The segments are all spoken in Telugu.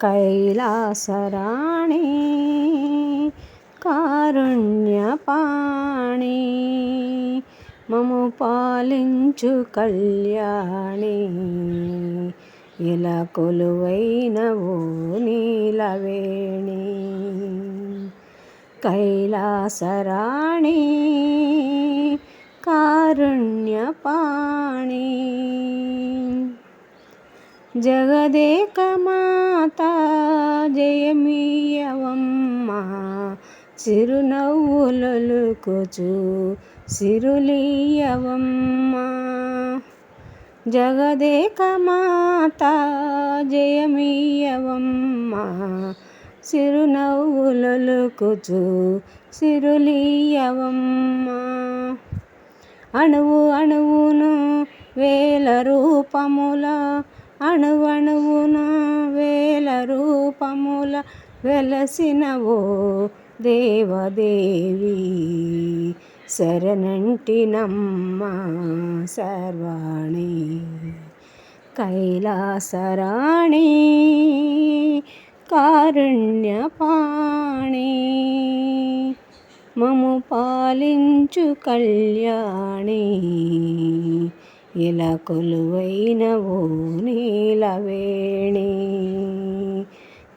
కైలాసరాణి కారుణ్యపాణి మము పాలించు కళ్యాణి ఇలా కొలువైనవో నీలవేణి కైలాసరాణి కారుణ్యపాణి జగదేకమాత జయమీయవమ్మ. చిరునవ్వులొలుకుచు సిరులీయవమ్మ. జగదేకమాత జయమీయవమ్మ. చిరునవ్వులొలుకుచు సిరులీయవమ్మ. అణువు అణువును వేల రూపముల అణువణువున వేల రూపముల వెలసినవో దేవదేవి. శరణంటినమ్మ సర్వాణి కైలాసరాణి కారుణ్యపాణి. మము పాలించు కళ్యాణి ఇలా కొలువైనవో నీలవేణి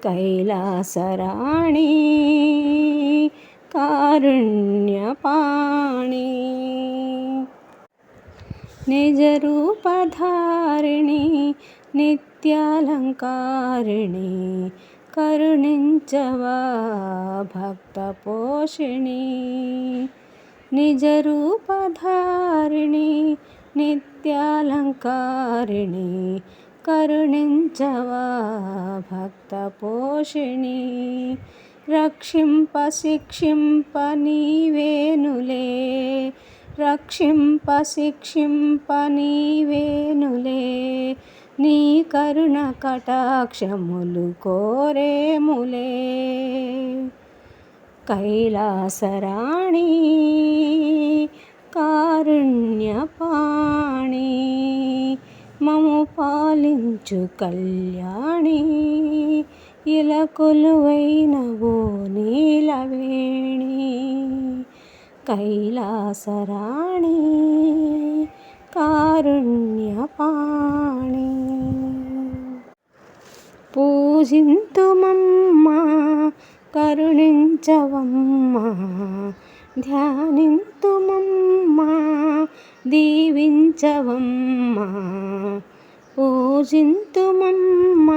కైలాసరాణి కారుణ్యపాణి. నిజరూపధారిణి నిత్యాలంకారిణి కరుణించవా భక్త పోషిణి నిజరూపధారిణి నిత్యాలంకారిణి కరుణించవా భక్త పోషిణి రక్షింప శిక్షింప నీవేనులే రక్షింప శిక్షింప నీవేనులే. నీ కరుణ కటాక్షములు కోరేములే. కైలాసరాణి కారుణ్యపా పాలించు కళ్యాణి ఇలా కొలువైనవో నీలవేణి కైలాసరాణి కారుణ్యపాణి. పూజింతుమమ్మ కరుణించవమ్మ. ధ్యానింతుమమ్మ దీవించవమ్మా. పూజింతుమమ్మ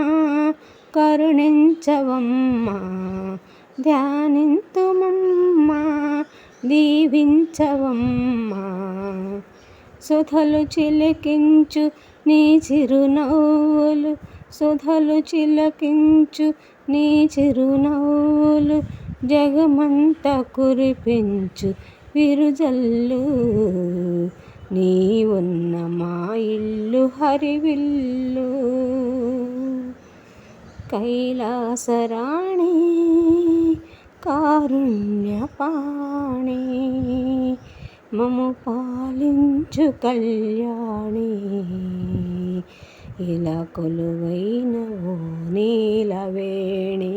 కరుణించవమ్మ ధ్యానింతుమమ్మ దీవించవమ్మ. సుధలు చిలకించు నీ చిరునవ్వులు సుధలు చిలకించు నీ చిరునవ్వులు జగమంత కురిపించు విరుజల్లు. నీ ఉన్న మా ఇల్లు హరివిల్లు. కైలాసరాణి కారుణ్యపాణి మము పాలించు కళ్యాణి. ఇలా కొలువైన ఓ నీలవేణి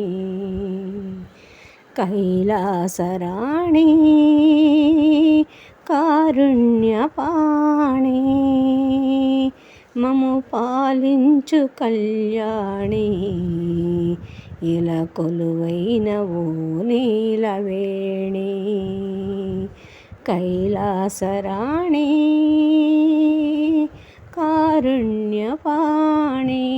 కైలాసరాణి కారుణ్యపాణి. మము పాలించు కళ్యాణి. ఇలా కొలువైన ఓ నీలవేణి. కైలాసరాణి కారుణ్యపాణి.